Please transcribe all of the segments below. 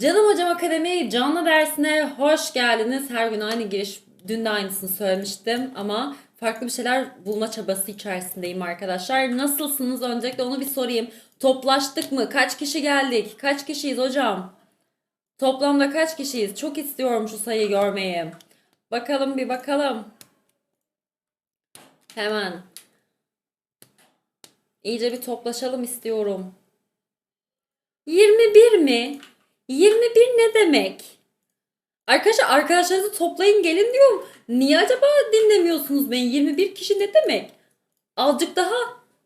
Canım Hocam Akademi canlı dersine hoş geldiniz. Her gün aynı giriş, dün de aynısını söylemiştim ama farklı bir şeyler bulma çabası içerisindeyim arkadaşlar. Nasılsınız? Öncelikle onu bir sorayım. Toplaştık mı? Kaç kişi geldik? Kaç kişiyiz hocam? Toplamda kaç kişiyiz? Çok istiyorum şu sayıyı görmeyi. Bakalım bir bakalım. Hemen. İyice bir toplaşalım istiyorum. 21 mi? 21 ne demek? Arkadaşlar arkadaşlarınızı toplayın gelin diyorum. Niye acaba dinlemiyorsunuz beni? 21 kişi ne demek? Azıcık daha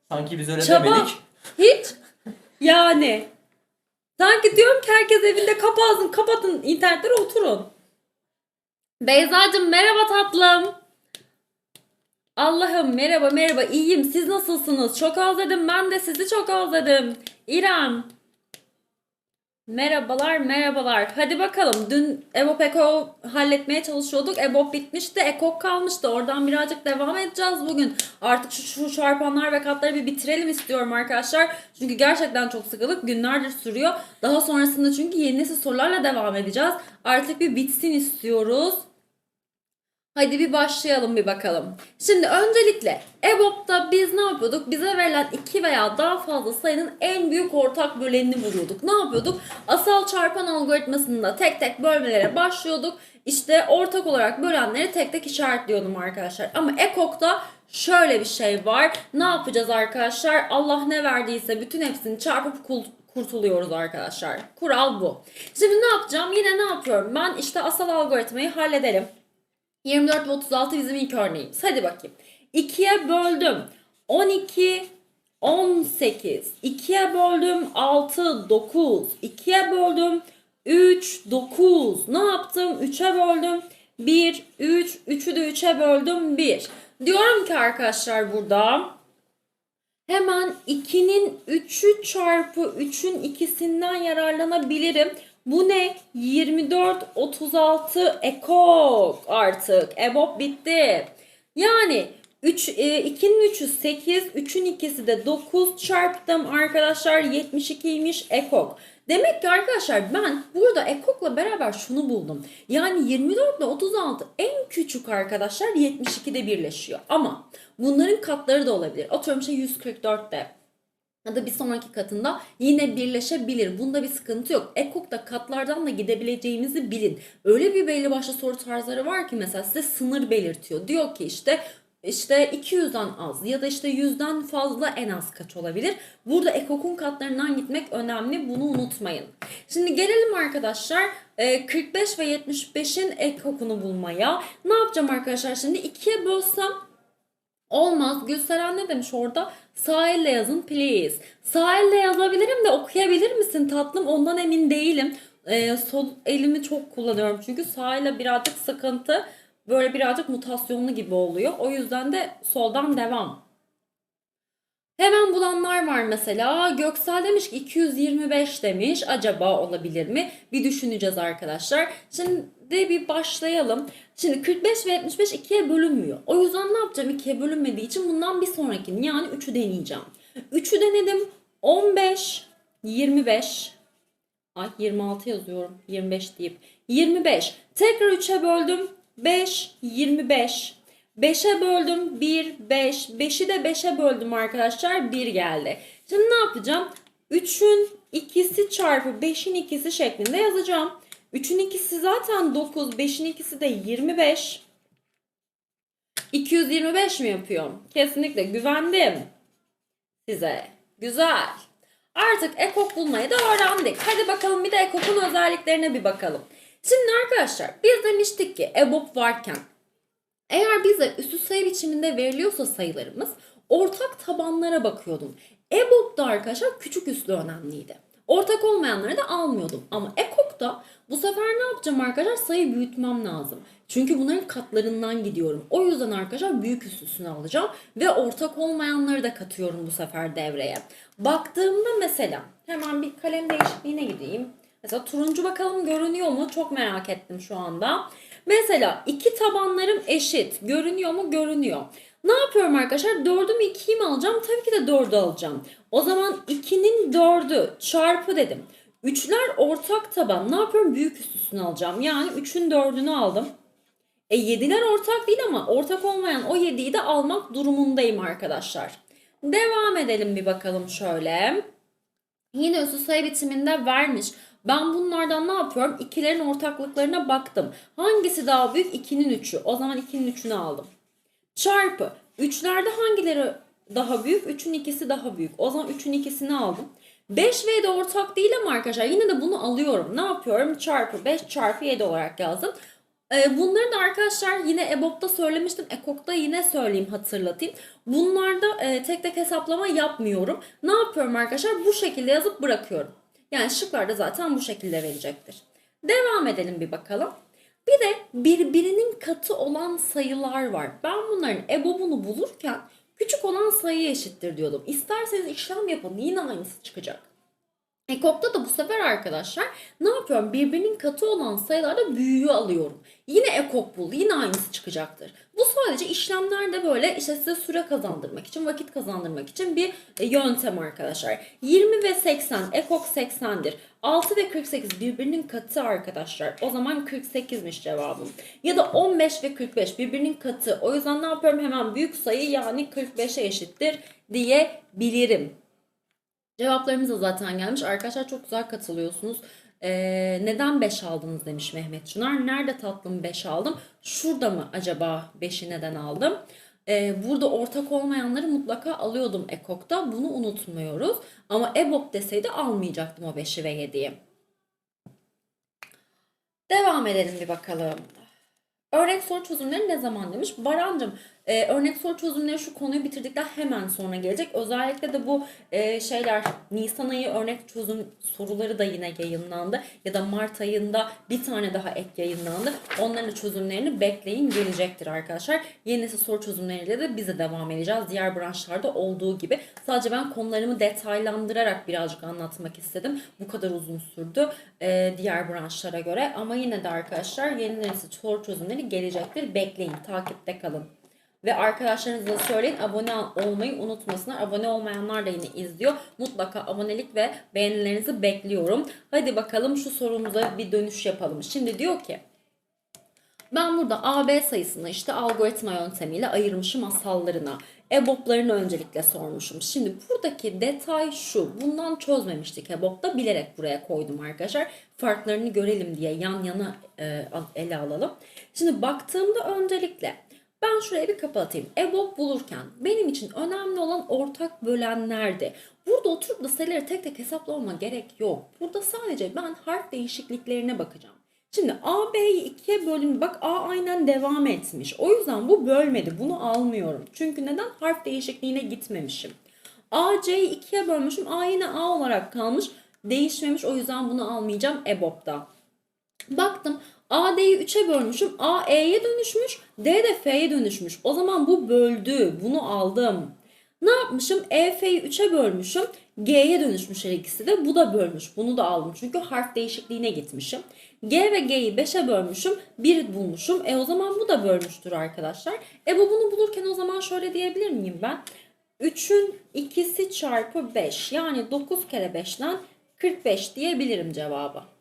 Sanki biz öyle çaba. demedik. Hiç. Yani. Sanki diyorum ki herkes evinde kapatsın, kapatın internetlere oturun. Beyza'cığım merhaba tatlım. Allah'ım merhaba merhaba iyiyim siz nasılsınız? Çok özledim ben de sizi çok özledim. İrem. Merhabalar merhabalar. Hadi bakalım dün EBOB Eko halletmeye çalışıyorduk. EBOB bitmişti. Ekok kalmıştı. Oradan birazcık devam edeceğiz bugün. Artık şu, şu çarpanlar ve katları bir bitirelim istiyorum arkadaşlar. Çünkü gerçekten çok sıkılık. Günlerdir sürüyor. Daha sonrasında çünkü yeni nesil sorularla devam edeceğiz. Artık bir bitsin istiyoruz. Hadi bir başlayalım bir bakalım. Şimdi öncelikle EBOB'da biz ne yapıyorduk? Bize verilen iki veya daha fazla sayının en büyük ortak bölenini buluyorduk. Ne yapıyorduk? Asal çarpan algoritmasında tek tek bölmelere başlıyorduk. İşte ortak olarak bölenleri tek tek işaretliyordum arkadaşlar. Ama EKOK'ta şöyle bir şey var. Ne yapacağız arkadaşlar? Allah ne verdiyse bütün hepsini çarpıp kurtuluyoruz arkadaşlar. Kural bu. Şimdi ne yapacağım? Yine ne yapıyorum? Ben işte asal algoritmayı halledelim. 24 ve 36 bizim ilk örneğimiz. Hadi bakayım. 2'ye böldüm. 12, 18. 2'ye böldüm. 6, 9. 2'ye böldüm. 3, 9. Ne yaptım? 3'e böldüm. 1, 3. 3'ü de 3'e böldüm. 1. Diyorum ki arkadaşlar burada hemen 2'nin 3'ü çarpı 3'ün ikisinden yararlanabilirim. Bu ne? 24, 36 ekok artık. EBOB bitti. Yani 3, 2'nin 3'ü 8, 3'ün ikisi de 9 çarptım arkadaşlar 72'ymiş ekok. Demek ki arkadaşlar ben burada ekokla beraber şunu buldum. Yani 24 ile 36 en küçük arkadaşlar 72'de birleşiyor. Ama bunların katları da olabilir. Atıyorum şey 144'te ya da bir sonraki katında yine birleşebilir. Bunda bir sıkıntı yok. Ekok'ta katlardan da gidebileceğimizi bilin. Öyle bir belli başlı soru tarzları var ki mesela size sınır belirtiyor. Diyor ki işte işte 200'den az ya da işte 100'den fazla en az kaç olabilir. Burada ekokun katlarından gitmek önemli. Bunu unutmayın. Şimdi gelelim arkadaşlar e, 45 ve 75'in ekokunu bulmaya. Ne yapacağım arkadaşlar şimdi? 2'ye bölsem Olmaz. Gülseren ne demiş orada? Sağ elle yazın please. Sağ elle yazabilirim de okuyabilir misin tatlım? Ondan emin değilim. Ee, sol elimi çok kullanıyorum çünkü sağ ile birazcık sıkıntı. Böyle birazcık mutasyonlu gibi oluyor. O yüzden de soldan devam. Hemen bulanlar var mesela. Göksel demiş ki 225 demiş. Acaba olabilir mi? Bir düşüneceğiz arkadaşlar. Şimdi bir başlayalım. Şimdi 45 ve 75 ikiye bölünmüyor. O yüzden ne yapacağım? İkiye bölünmediği için bundan bir sonrakini yani 3'ü deneyeceğim. 3'ü denedim. 15, 25. Ay 26 yazıyorum. 25 deyip. 25. Tekrar 3'e böldüm. 5, 25. 5'e böldüm 1, 5. 5'i de 5'e böldüm arkadaşlar 1 geldi. Şimdi ne yapacağım? 3'ün ikisi çarpı 5'in ikisi şeklinde yazacağım. 3'ün ikisi zaten 9, 5'in ikisi de 25. 225 mi yapıyorum? Kesinlikle güvendim size. Güzel. Artık ekok bulmayı da öğrendik. Hadi bakalım bir de ekokun özelliklerine bir bakalım. Şimdi arkadaşlar biz demiştik ki EBOB varken eğer bize üstü sayı biçiminde veriliyorsa sayılarımız ortak tabanlara bakıyordum. EBOB'da arkadaşlar küçük üslü önemliydi. Ortak olmayanları da almıyordum. Ama EKOK'ta bu sefer ne yapacağım arkadaşlar? Sayı büyütmem lazım. Çünkü bunların katlarından gidiyorum. O yüzden arkadaşlar büyük üstüsünü alacağım. Ve ortak olmayanları da katıyorum bu sefer devreye. Baktığımda mesela hemen bir kalem değişikliğine gideyim. Mesela turuncu bakalım görünüyor mu? Çok merak ettim şu anda. Mesela iki tabanlarım eşit. Görünüyor mu? Görünüyor. Ne yapıyorum arkadaşlar? 4'ü mü 2'yi mi alacağım? Tabii ki de 4'ü alacağım. O zaman 2'nin 4'ü çarpı dedim. Üçler ortak taban. Ne yapıyorum? Büyük üst alacağım. Yani 3'ün 4'ünü aldım. E 7'ler ortak değil ama ortak olmayan o 7'yi de almak durumundayım arkadaşlar. Devam edelim bir bakalım şöyle. Yine üstü sayı bitiminde vermiş. Ben bunlardan ne yapıyorum? İkilerin ortaklıklarına baktım. Hangisi daha büyük? 2'nin 3'ü. O zaman 2'nin 3'ünü aldım. Çarpı. Üçlerde hangileri daha büyük? 3'ün ikisi daha büyük. O zaman 3'ün ikisini aldım. 5 ve 7 ortak değil ama arkadaşlar yine de bunu alıyorum. Ne yapıyorum? Çarpı 5 çarpı 7 olarak yazdım. Ee, Bunları da arkadaşlar yine EBOB'da söylemiştim. EKOK'ta yine söyleyeyim hatırlatayım. Bunlarda e, tek tek hesaplama yapmıyorum. Ne yapıyorum arkadaşlar? Bu şekilde yazıp bırakıyorum. Yani şıklarda zaten bu şekilde verecektir. Devam edelim bir bakalım. Bir de birbirinin katı olan sayılar var. Ben bunların EBOB'unu bulurken küçük olan sayı eşittir diyordum. İsterseniz işlem yapın yine aynısı çıkacak. EKOK'ta da bu sefer arkadaşlar ne yapıyorum? Birbirinin katı olan sayılarda büyüğü alıyorum. Yine EKOK bul, yine aynısı çıkacaktır. Bu sadece işlemlerde böyle işte size süre kazandırmak için, vakit kazandırmak için bir e, yöntem arkadaşlar. 20 ve 80, EKOK 80'dir. 6 ve 48 birbirinin katı arkadaşlar. O zaman 48'miş cevabım. Ya da 15 ve 45 birbirinin katı. O yüzden ne yapıyorum? Hemen büyük sayı yani 45'e eşittir diyebilirim. Cevaplarımız da zaten gelmiş. Arkadaşlar çok güzel katılıyorsunuz. Ee, neden 5 aldınız demiş Mehmet Çınar. Nerede tatlım 5 aldım? Şurada mı acaba 5'i neden aldım? Ee, burada ortak olmayanları mutlaka alıyordum EKOK'ta. Bunu unutmuyoruz. Ama EBOB deseydi almayacaktım o 5'i ve 7'yi. Devam edelim bir bakalım. Örnek soru çözümleri ne zaman demiş? Barancım e, örnek soru çözümleri şu konuyu bitirdikten hemen sonra gelecek. Özellikle de bu e, şeyler Nisan ayı örnek çözüm soruları da yine yayınlandı. Ya da Mart ayında bir tane daha ek yayınlandı. Onların da çözümlerini bekleyin gelecektir arkadaşlar. Yeni nesil soru çözümleriyle de bize devam edeceğiz. Diğer branşlarda olduğu gibi. Sadece ben konularımı detaylandırarak birazcık anlatmak istedim. Bu kadar uzun sürdü e, diğer branşlara göre. Ama yine de arkadaşlar yeni nesil soru çözümleri gelecektir. Bekleyin, takipte kalın. Ve arkadaşlarınıza da söyleyin abone olmayı unutmasınlar. Abone olmayanlar da yine izliyor. Mutlaka abonelik ve beğenilerinizi bekliyorum. Hadi bakalım şu sorumuza bir dönüş yapalım. Şimdi diyor ki ben burada AB sayısını işte algoritma yöntemiyle ayırmışım asallarına. EBOB'larını öncelikle sormuşum. Şimdi buradaki detay şu. Bundan çözmemiştik EBOB'da. Bilerek buraya koydum arkadaşlar. Farklarını görelim diye yan yana e, ele alalım. Şimdi baktığımda öncelikle ben şuraya bir kapatayım. EBOB bulurken benim için önemli olan ortak bölenlerdi. Burada oturup da sayıları tek tek hesaplama gerek yok. Burada sadece ben harf değişikliklerine bakacağım. Şimdi A, B'yi ikiye bölün. Bak A aynen devam etmiş. O yüzden bu bölmedi. Bunu almıyorum. Çünkü neden? Harf değişikliğine gitmemişim. A, C'yi ikiye bölmüşüm. A yine A olarak kalmış. Değişmemiş. O yüzden bunu almayacağım EBOB'da. Baktım A D'yi 3'e bölmüşüm. A E'ye dönüşmüş. D de F'ye dönüşmüş. O zaman bu böldü. Bunu aldım. Ne yapmışım? E F'yi 3'e bölmüşüm. G'ye dönüşmüş her ikisi de. Bu da bölmüş. Bunu da aldım. Çünkü harf değişikliğine gitmişim. G ve G'yi 5'e bölmüşüm. 1 bulmuşum. E o zaman bu da bölmüştür arkadaşlar. E bu bunu bulurken o zaman şöyle diyebilir miyim ben? 3'ün ikisi çarpı 5. Yani 9 kere 5'ten 45 diyebilirim cevaba.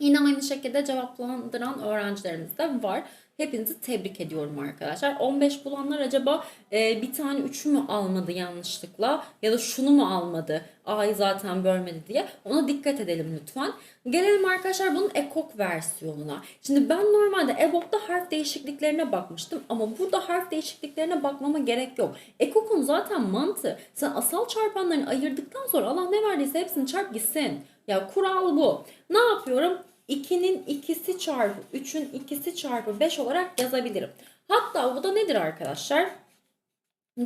Yine aynı şekilde cevaplandıran öğrencilerimiz de var. Hepinizi tebrik ediyorum arkadaşlar. 15 bulanlar acaba e, bir tane 3'ü mü almadı yanlışlıkla ya da şunu mu almadı? A'yı zaten bölmedi diye. Ona dikkat edelim lütfen. Gelelim arkadaşlar bunun ekok versiyonuna. Şimdi ben normalde EBOB'da harf değişikliklerine bakmıştım ama burada harf değişikliklerine bakmama gerek yok. Ekok'un zaten mantığı sen asal çarpanlarını ayırdıktan sonra Allah ne verdiyse hepsini çarp gitsin. Ya kural bu. Ne yapıyorum? 2'nin ikisi çarpı 3'ün ikisi çarpı 5 olarak yazabilirim. Hatta bu da nedir arkadaşlar?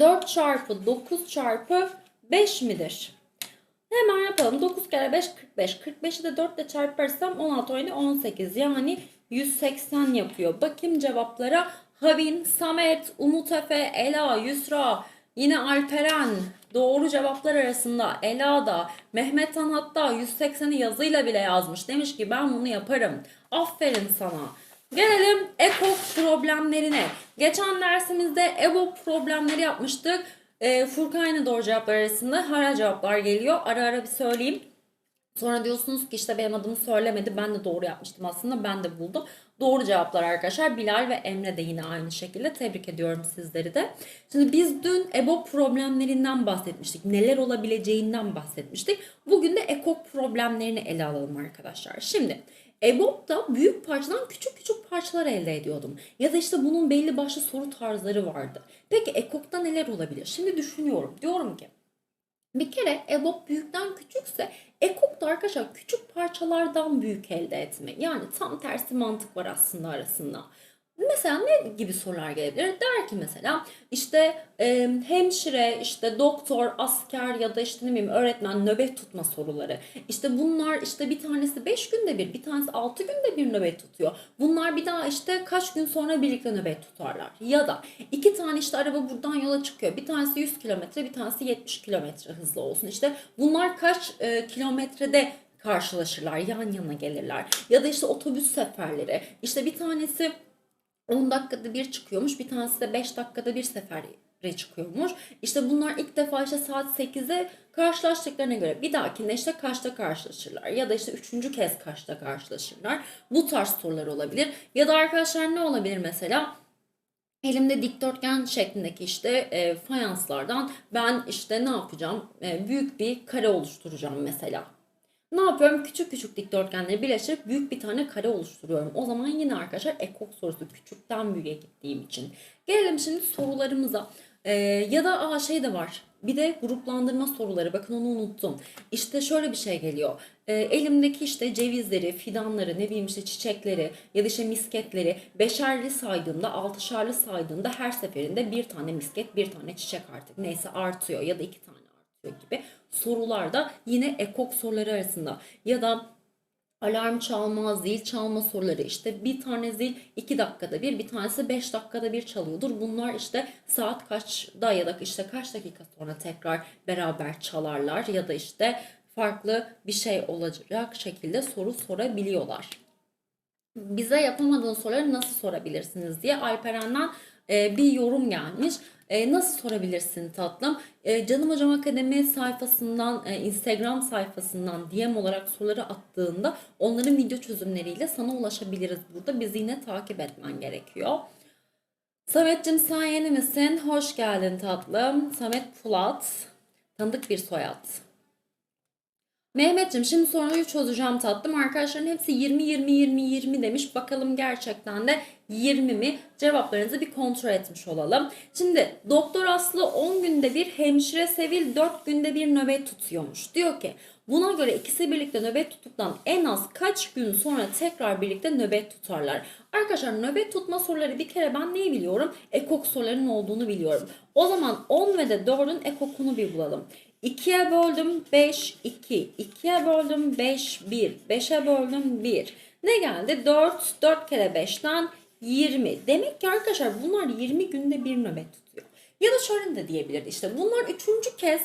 4 çarpı 9 çarpı 5 midir? Hemen yapalım. 9 kere 5 45. 45'i de 4 ile çarparsam 16 oyunu 18. Yani 180 yapıyor. Bakayım cevaplara. Havin, Samet, Umut Efe, Ela, Yusra, yine Alperen. Doğru cevaplar arasında Ela da Mehmet Han hatta 180'i yazıyla bile yazmış. Demiş ki ben bunu yaparım. Aferin sana. Gelelim EKOK problemlerine. Geçen dersimizde EBO problemleri yapmıştık. E, Furkan yine doğru cevaplar arasında hara cevaplar geliyor. Ara ara bir söyleyeyim. Sonra diyorsunuz ki işte benim adımı söylemedi ben de doğru yapmıştım aslında ben de buldum. Doğru cevaplar arkadaşlar. Bilal ve Emre de yine aynı şekilde. Tebrik ediyorum sizleri de. Şimdi biz dün EBO problemlerinden bahsetmiştik. Neler olabileceğinden bahsetmiştik. Bugün de ekok problemlerini ele alalım arkadaşlar. Şimdi EBOB'da büyük parçadan küçük küçük parçalar elde ediyordum. Ya da işte bunun belli başlı soru tarzları vardı. Peki ekokta neler olabilir? Şimdi düşünüyorum. Diyorum ki bir kere EBOB büyükten küçükse ekok da arkadaşlar küçük parçalardan büyük elde etme. Yani tam tersi mantık var aslında arasında. Mesela ne gibi sorular gelebilir? Der ki mesela işte e, hemşire, işte doktor, asker ya da işte ne bileyim öğretmen nöbet tutma soruları. İşte bunlar işte bir tanesi 5 günde bir, bir tanesi 6 günde bir nöbet tutuyor. Bunlar bir daha işte kaç gün sonra birlikte nöbet tutarlar. Ya da iki tane işte araba buradan yola çıkıyor. Bir tanesi 100 kilometre, bir tanesi 70 kilometre hızlı olsun. İşte bunlar kaç e, kilometrede karşılaşırlar, yan yana gelirler. Ya da işte otobüs seferleri. İşte bir tanesi 10 dakikada bir çıkıyormuş. Bir tanesi de 5 dakikada bir sefere çıkıyormuş. İşte bunlar ilk defa işte saat 8'e karşılaştıklarına göre bir dahakinde işte kaçta karşılaşırlar ya da işte üçüncü kez kaçta karşılaşırlar. Bu tarz sorular olabilir. Ya da arkadaşlar ne olabilir mesela? Elimde dikdörtgen şeklindeki işte e, fayanslardan ben işte ne yapacağım? E, büyük bir kare oluşturacağım mesela. Ne yapıyorum? Küçük küçük dikdörtgenleri birleştirip büyük bir tane kare oluşturuyorum. O zaman yine arkadaşlar ekok sorusu küçükten büyüğe gittiğim için. Gelelim şimdi sorularımıza. Ee, ya da aa, şey de var. Bir de gruplandırma soruları. Bakın onu unuttum. İşte şöyle bir şey geliyor. Ee, elimdeki işte cevizleri, fidanları, ne bileyim işte çiçekleri ya da işte misketleri beşerli saydığımda, altışarlı saydığımda her seferinde bir tane misket, bir tane çiçek artık neyse artıyor ya da iki tane artıyor gibi sorularda yine ekok soruları arasında ya da alarm çalma, zil çalma soruları işte bir tane zil 2 dakikada bir, bir tanesi 5 dakikada bir çalıyordur. Bunlar işte saat kaçta ya da işte kaç dakika sonra tekrar beraber çalarlar ya da işte farklı bir şey olacak şekilde soru sorabiliyorlar. Bize yapamadığın soruları nasıl sorabilirsiniz diye Alperen'den e, bir yorum gelmiş. E, nasıl sorabilirsin tatlım? E, Canım Hocam Akademi sayfasından, e, Instagram sayfasından DM olarak soruları attığında onların video çözümleriyle sana ulaşabiliriz. Burada bizi yine takip etmen gerekiyor. Samet'cim sen yeni misin? Hoş geldin tatlım. Samet Pulat. Tanıdık bir soyad. Mehmet'cim şimdi soruyu çözeceğim tatlım. Arkadaşların hepsi 20 20 20 20 demiş. Bakalım gerçekten de 20 mi? Cevaplarınızı bir kontrol etmiş olalım. Şimdi Doktor Aslı 10 günde bir, hemşire Sevil 4 günde bir nöbet tutuyormuş. Diyor ki buna göre ikisi birlikte nöbet tuttuktan en az kaç gün sonra tekrar birlikte nöbet tutarlar? Arkadaşlar nöbet tutma soruları bir kere ben neyi biliyorum? Ekok sorularının olduğunu biliyorum. O zaman 10 ve de 4'ün ekokunu bir bulalım. 2'ye böldüm 5, 2. 2'ye böldüm 5, 1. 5'e böldüm 1. Ne geldi? 4, 4 kere 5'ten 20. Demek ki arkadaşlar bunlar 20 günde bir nöbet tutuyor. Ya da şöyle de diyebilirdi işte bunlar üçüncü kez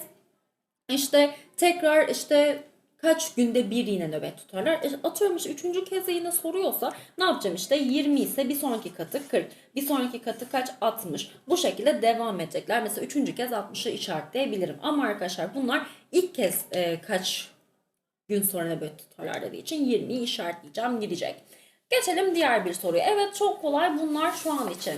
işte tekrar işte kaç günde bir yine nöbet tutarlar. E, atıyorum üçüncü kez yine soruyorsa ne yapacağım işte 20 ise bir sonraki katı 40. Bir sonraki katı kaç 60. Bu şekilde devam edecekler. Mesela üçüncü kez 60'ı işaretleyebilirim. Ama arkadaşlar bunlar ilk kez e, kaç gün sonra nöbet tutarlar dediği için 20'yi işaretleyeceğim gidecek. Geçelim diğer bir soruya. Evet çok kolay bunlar şu an için.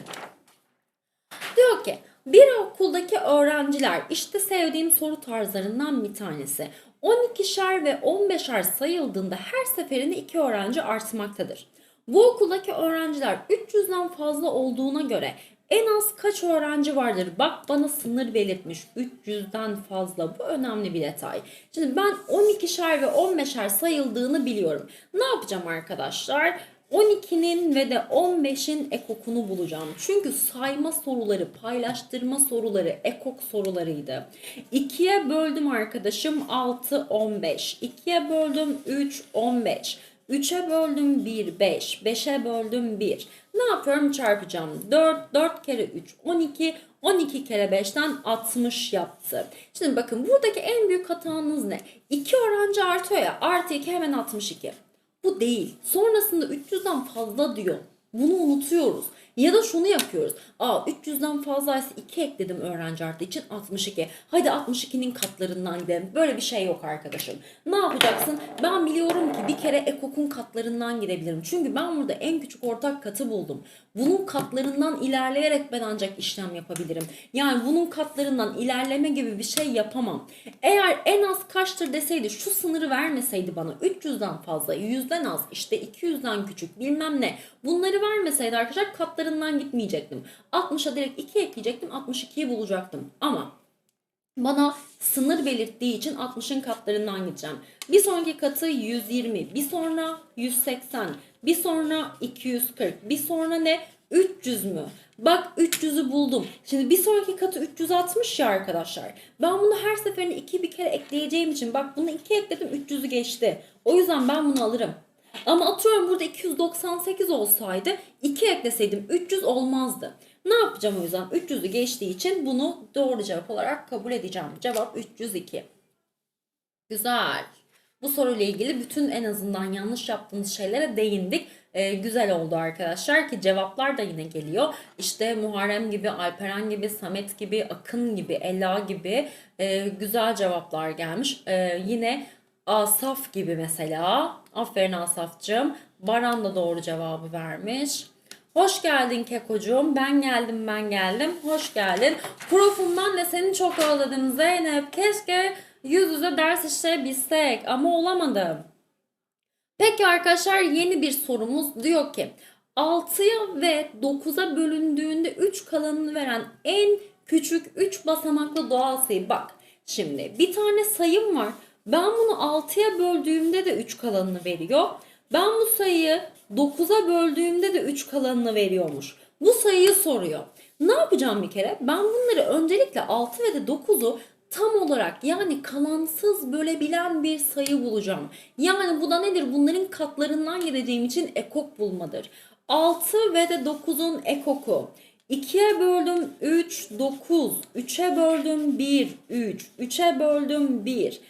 Diyor ki bir okuldaki öğrenciler işte sevdiğim soru tarzlarından bir tanesi. 12'şer ve 15'er sayıldığında her seferinde iki öğrenci artmaktadır. Bu okuldaki öğrenciler 300'den fazla olduğuna göre en az kaç öğrenci vardır? Bak bana sınır belirtmiş 300'den fazla. Bu önemli bir detay. Şimdi ben 12'şer ve 15'er sayıldığını biliyorum. Ne yapacağım arkadaşlar? 12'nin ve de 15'in ekokunu bulacağım. Çünkü sayma soruları, paylaştırma soruları ekok sorularıydı. 2'ye böldüm arkadaşım 6, 15. 2'ye böldüm 3, 15. 3'e böldüm 1, 5. 5'e böldüm 1. Ne yapıyorum? Çarpacağım. 4, 4 kere 3, 12. 12 kere 5'ten 60 yaptı. Şimdi bakın buradaki en büyük hatanız ne? 2 öğrenci artıyor ya. Artı 2 hemen 62. Bu değil. Sonrasında 300'den fazla diyor. Bunu unutuyoruz. Ya da şunu yapıyoruz. Aa 300'den fazlaysa 2 ekledim öğrenci artı için 62. Hadi 62'nin katlarından gidelim. Böyle bir şey yok arkadaşım. Ne yapacaksın? Ben biliyorum ki bir kere ekokun katlarından gidebilirim. Çünkü ben burada en küçük ortak katı buldum. Bunun katlarından ilerleyerek ben ancak işlem yapabilirim. Yani bunun katlarından ilerleme gibi bir şey yapamam. Eğer en az kaçtır deseydi şu sınırı vermeseydi bana 300'den fazla, 100'den az, işte 200'den küçük bilmem ne bunları vermeseydi arkadaşlar katlarından gitmeyecektim. 60'a direkt 2 ekleyecektim 62'yi bulacaktım. Ama bana sınır belirttiği için 60'ın katlarından gideceğim. Bir sonraki katı 120, bir sonra 180, bir sonra 240, bir sonra ne? 300 mü? Bak 300'ü buldum. Şimdi bir sonraki katı 360 ya arkadaşlar. Ben bunu her seferinde 2 bir kere ekleyeceğim için bak bunu 2 ekledim 300'ü geçti. O yüzden ben bunu alırım. Ama atıyorum burada 298 olsaydı 2 ekleseydim 300 olmazdı. Ne yapacağım o yüzden? 300'ü geçtiği için bunu doğru cevap olarak kabul edeceğim. Cevap 302. Güzel. Bu soruyla ilgili bütün en azından yanlış yaptığımız şeylere değindik. Ee, güzel oldu arkadaşlar ki cevaplar da yine geliyor. İşte Muharrem gibi, Alperen gibi, Samet gibi, Akın gibi, Ela gibi e, güzel cevaplar gelmiş. Ee, yine Asaf gibi mesela. Aferin Asaf'cığım. Baran da doğru cevabı vermiş. Hoş geldin Kekocuğum. Ben geldim ben geldim. Hoş geldin. Profum ben seni çok özledim Zeynep. Keşke yüz yüze ders işleyebilsek ama olamadı. Peki arkadaşlar yeni bir sorumuz diyor ki 6'ya ve 9'a bölündüğünde 3 kalanını veren en küçük 3 basamaklı doğal sayı. Bak şimdi bir tane sayım var. Ben bunu 6'ya böldüğümde de 3 kalanını veriyor. Ben bu sayıyı 9'a böldüğümde de 3 kalanını veriyormuş. Bu sayıyı soruyor. Ne yapacağım bir kere? Ben bunları öncelikle 6 ve de 9'u tam olarak yani kalansız bölebilen bir sayı bulacağım. Yani bu da nedir? Bunların katlarından gideceğim için ekok bulmadır. 6 ve de 9'un ekoku. 2'ye böldüm 3, 9. 3'e böldüm 1, 3. 3'e böldüm 1.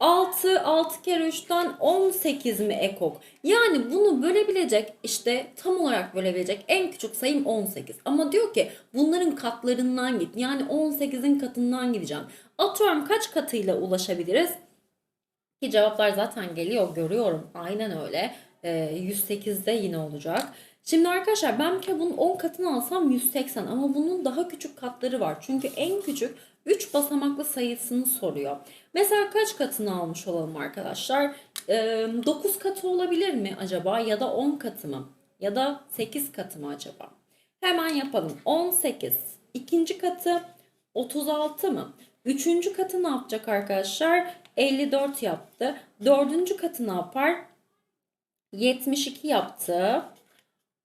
6, 6 kere 3'ten 18 mi ekok? Yani bunu bölebilecek işte tam olarak bölebilecek en küçük sayım 18. Ama diyor ki bunların katlarından git. Yani 18'in katından gideceğim. Atıyorum kaç katıyla ulaşabiliriz? Ki cevaplar zaten geliyor görüyorum. Aynen öyle. Ee, 108'de yine olacak. Şimdi arkadaşlar ben bir kere bunun 10 katını alsam 180 ama bunun daha küçük katları var. Çünkü en küçük 3 basamaklı sayısını soruyor. Mesela kaç katını almış olalım arkadaşlar? Ee, 9 katı olabilir mi acaba ya da 10 katı mı? Ya da 8 katı mı acaba? Hemen yapalım. 18. İkinci katı 36 mı? Üçüncü katı ne yapacak arkadaşlar? 54 yaptı. Dördüncü katı ne yapar? 72 yaptı.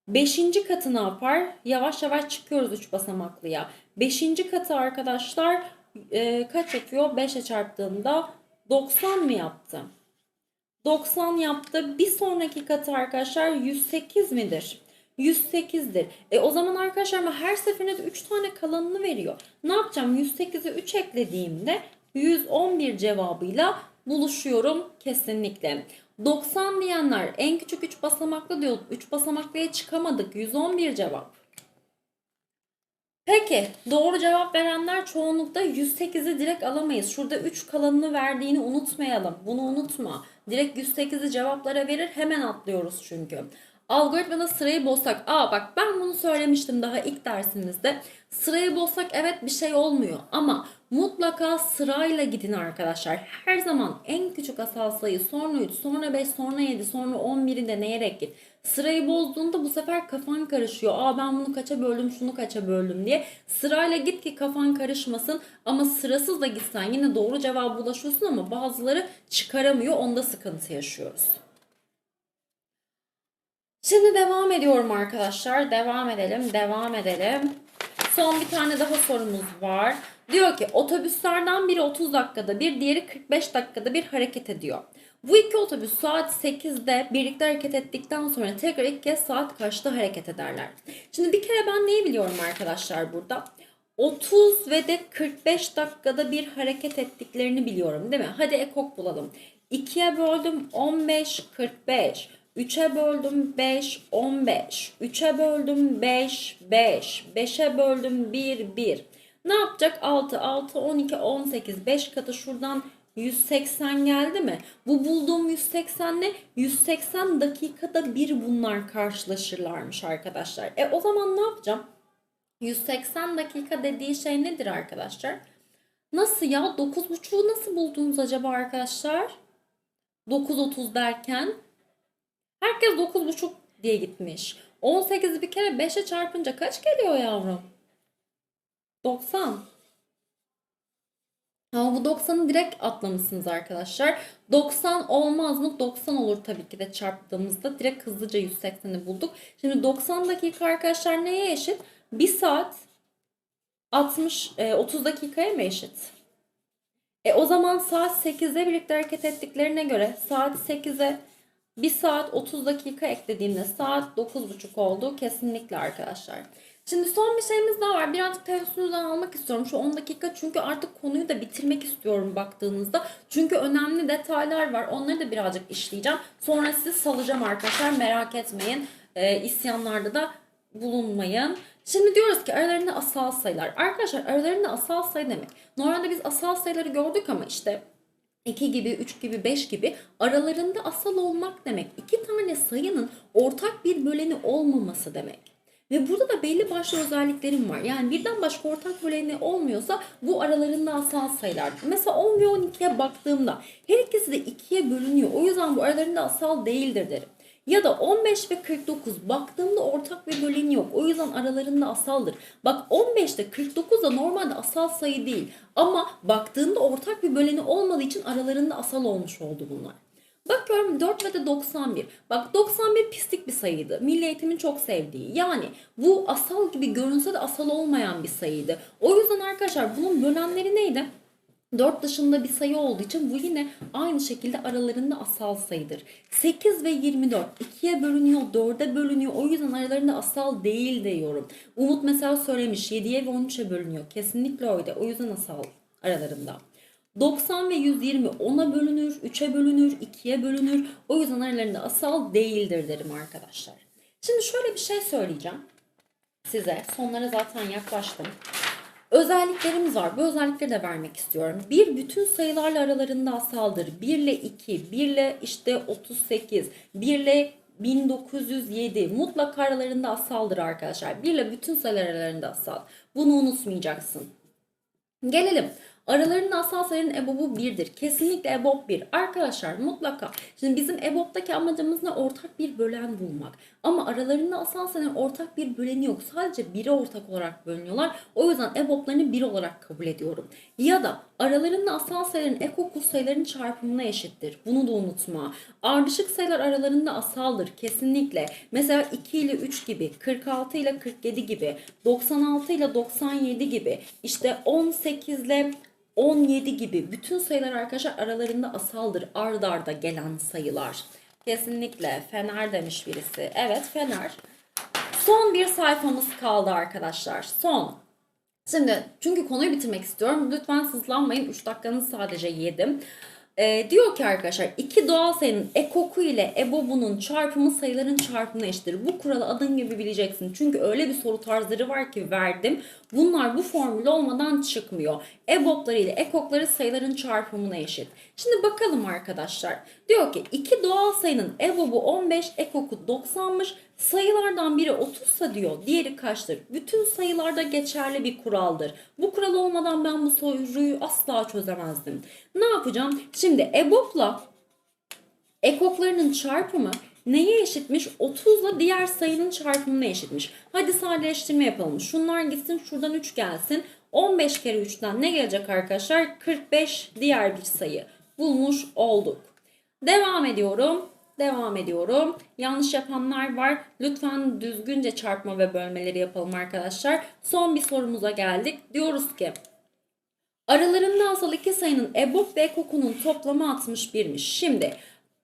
Beşinci katı ne yapar? Yavaş yavaş çıkıyoruz 3 basamaklıya. Beşinci katı arkadaşlar e, kaç yapıyor? 5'e çarptığımda 90 mı yaptı? 90 yaptı. Bir sonraki katı arkadaşlar 108 midir? 108'dir. E o zaman arkadaşlar her seferinde de 3 tane kalanını veriyor. Ne yapacağım? 108'e 3 eklediğimde 111 cevabıyla buluşuyorum kesinlikle. 90 diyenler en küçük 3 basamaklı diyor. 3 basamaklıya çıkamadık. 111 cevap. Peki doğru cevap verenler çoğunlukta 108'i direkt alamayız. Şurada 3 kalanını verdiğini unutmayalım. Bunu unutma. Direkt 108'i cevaplara verir hemen atlıyoruz çünkü. Algoritmada sırayı bozsak. Aa bak ben bunu söylemiştim daha ilk dersimizde. Sırayı bozsak evet bir şey olmuyor ama mutlaka sırayla gidin arkadaşlar. Her zaman en küçük asal sayı sonra 3, sonra 5, sonra 7, sonra 11'i deneyerek git. Sırayı bozduğunda bu sefer kafan karışıyor. Aa ben bunu kaça böldüm, şunu kaça böldüm diye. Sırayla git ki kafan karışmasın. Ama sırasız da gitsen yine doğru cevaba ulaşıyorsun ama bazıları çıkaramıyor. Onda sıkıntı yaşıyoruz. Şimdi devam ediyorum arkadaşlar. Devam edelim, devam edelim. Son bir tane daha sorumuz var. Diyor ki otobüslerden biri 30 dakikada bir, diğeri 45 dakikada bir hareket ediyor. Bu iki otobüs saat 8'de birlikte hareket ettikten sonra tekrar ilk kez saat kaçta hareket ederler? Şimdi bir kere ben neyi biliyorum arkadaşlar burada? 30 ve de 45 dakikada bir hareket ettiklerini biliyorum değil mi? Hadi ekok bulalım. 2'ye böldüm 15, 45. 3'e böldüm 5, 15. 3'e böldüm 5, 5. 5'e böldüm 1, 1. Ne yapacak? 6, 6, 12, 18. 5 katı şuradan 180 geldi mi? Bu bulduğum 180 ne? 180 dakikada bir bunlar karşılaşırlarmış arkadaşlar. E o zaman ne yapacağım? 180 dakika dediği şey nedir arkadaşlar? Nasıl ya? 9.5'u nasıl buldunuz acaba arkadaşlar? 9.30 derken herkes 9.5 diye gitmiş. 18'i bir kere 5'e çarpınca kaç geliyor yavrum? 90. Ama bu 90'ı direkt atlamışsınız arkadaşlar. 90 olmaz mı? 90 olur tabii ki de çarptığımızda. Direkt hızlıca 180'i bulduk. Şimdi 90 dakika arkadaşlar neye eşit? 1 saat 60 e, 30 dakikaya mı eşit? E o zaman saat 8'e birlikte hareket ettiklerine göre saat 8'e 1 saat 30 dakika eklediğimde saat 9.30 oldu. Kesinlikle arkadaşlar. Şimdi son bir şeyimiz daha var. Birazcık teneffüsünüzden almak istiyorum. Şu 10 dakika çünkü artık konuyu da bitirmek istiyorum baktığınızda. Çünkü önemli detaylar var. Onları da birazcık işleyeceğim. Sonra sizi salacağım arkadaşlar. Merak etmeyin. E, isyanlarda da bulunmayın. Şimdi diyoruz ki aralarında asal sayılar. Arkadaşlar aralarında asal sayı demek. Normalde biz asal sayıları gördük ama işte 2 gibi, 3 gibi, 5 gibi aralarında asal olmak demek. İki tane sayının ortak bir böleni olmaması demek. Ve burada da belli başlı özelliklerim var. Yani birden başka ortak böleni olmuyorsa bu aralarında asal sayılar. Mesela 10 ve 12'ye baktığımda her ikisi de 2'ye bölünüyor. O yüzden bu aralarında asal değildir derim. Ya da 15 ve 49 baktığımda ortak bir böleni yok. O yüzden aralarında asaldır. Bak 15 ile 49 da normalde asal sayı değil. Ama baktığında ortak bir böleni olmadığı için aralarında asal olmuş oldu bunlar. Bakıyorum 4 ve de 91. Bak 91 pislik bir sayıydı. Milli eğitimin çok sevdiği. Yani bu asal gibi görünse de asal olmayan bir sayıydı. O yüzden arkadaşlar bunun bölenleri neydi? 4 dışında bir sayı olduğu için bu yine aynı şekilde aralarında asal sayıdır. 8 ve 24 2'ye bölünüyor, 4'e bölünüyor. O yüzden aralarında asal değil diyorum. Umut mesela söylemiş 7'ye ve 13'e bölünüyor. Kesinlikle öyle. O yüzden asal aralarında. 90 ve 120 10'a bölünür, 3'e bölünür, 2'ye bölünür. O yüzden aralarında asal değildir derim arkadaşlar. Şimdi şöyle bir şey söyleyeceğim size. Sonlara zaten yaklaştım. Özelliklerimiz var. Bu özellikleri de vermek istiyorum. Bir bütün sayılarla aralarında asaldır. 1 ile 2, 1 ile işte 38, 1 ile 1907 mutlaka aralarında asaldır arkadaşlar. 1 ile bütün sayılar aralarında asal. Bunu unutmayacaksın. Gelelim. Aralarında asal sayının EBOB'u 1'dir. Kesinlikle EBOB 1. Arkadaşlar mutlaka. Şimdi bizim EBOB'daki amacımız ne? Ortak bir bölen bulmak. Ama aralarında asal sayının ortak bir böleni yok. Sadece 1'e ortak olarak bölünüyorlar. O yüzden EBOB'larını 1 olarak kabul ediyorum. Ya da aralarında asal sayıların ekokul sayıların çarpımına eşittir. Bunu da unutma. Ardışık sayılar aralarında asaldır. Kesinlikle. Mesela 2 ile 3 gibi, 46 ile 47 gibi, 96 ile 97 gibi, işte 18 ile 17 gibi bütün sayılar arkadaşlar aralarında asaldır. Ard arda gelen sayılar. Kesinlikle Fener demiş birisi. Evet Fener. Son bir sayfamız kaldı arkadaşlar. Son. Şimdi çünkü konuyu bitirmek istiyorum. Lütfen sızlanmayın. 3 dakikanızı sadece yedim. Ee, diyor ki arkadaşlar iki doğal sayının ekoku ile ebobunun çarpımı sayıların çarpımına eşittir. Bu kuralı adın gibi bileceksin. Çünkü öyle bir soru tarzları var ki verdim. Bunlar bu formül olmadan çıkmıyor. Ebopları ile ekokları sayıların çarpımına eşit. Şimdi bakalım arkadaşlar. Diyor ki iki doğal sayının ebobu 15, ekoku 90'mış. Sayılardan biri 30'sa diyor diğeri kaçtır? Bütün sayılarda geçerli bir kuraldır. Bu kural olmadan ben bu soruyu asla çözemezdim. Ne yapacağım? Şimdi EBOB'la ekoklarının çarpımı neye eşitmiş? 30 ile diğer sayının çarpımına eşitmiş. Hadi sadeleştirme yapalım. Şunlar gitsin şuradan 3 gelsin. 15 kere 3'ten ne gelecek arkadaşlar? 45 diğer bir sayı. Bulmuş olduk. Devam ediyorum. Devam ediyorum. Yanlış yapanlar var. Lütfen düzgünce çarpma ve bölmeleri yapalım arkadaşlar. Son bir sorumuza geldik. Diyoruz ki aralarında asal iki sayının EBOB ve EKOK'unun toplamı 61'miş. Şimdi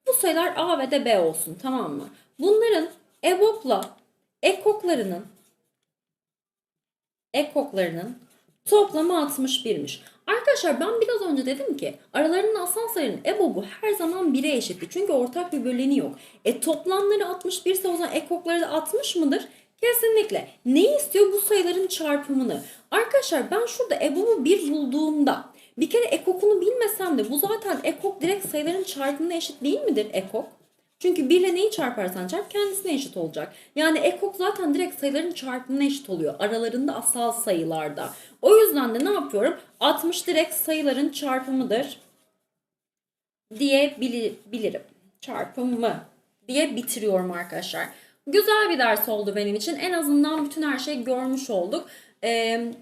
bu sayılar A ve de B olsun tamam mı? Bunların EBOB'la EKOK'larının EKOK'larının toplamı 61'miş. Arkadaşlar ben biraz önce dedim ki aralarında asal sayının EBOB'u her zaman 1'e eşitti. Çünkü ortak bir böleni yok. E toplamları 61 ise o zaman ekokları da 60 mıdır? Kesinlikle. Neyi istiyor? Bu sayıların çarpımını. Arkadaşlar ben şurada EBOB'u 1 bulduğumda bir kere ekokunu bilmesem de bu zaten ekok direkt sayıların çarpımına eşit değil midir ekok? Çünkü 1 ile neyi çarparsan çarp kendisine eşit olacak. Yani ekok zaten direkt sayıların çarpımına eşit oluyor. Aralarında asal sayılarda. O yüzden de ne yapıyorum? 60 direkt sayıların çarpımıdır diyebilirim. Çarpımı diye bitiriyorum arkadaşlar. Güzel bir ders oldu benim için. En azından bütün her şeyi görmüş olduk. Ee,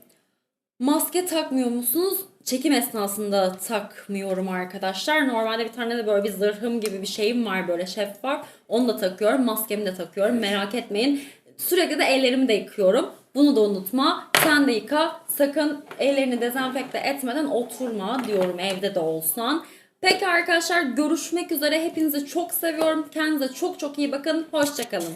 maske takmıyor musunuz? Çekim esnasında takmıyorum arkadaşlar. Normalde bir tane de böyle bir zırhım gibi bir şeyim var böyle şeffaf. Onu da takıyorum. Maskemi de takıyorum. Merak etmeyin. Sürekli de ellerimi de yıkıyorum. Bunu da unutma. Sen de yıka. Sakın ellerini dezenfekte etmeden oturma diyorum evde de olsan. Peki arkadaşlar görüşmek üzere. Hepinizi çok seviyorum. Kendinize çok çok iyi bakın. Hoşçakalın.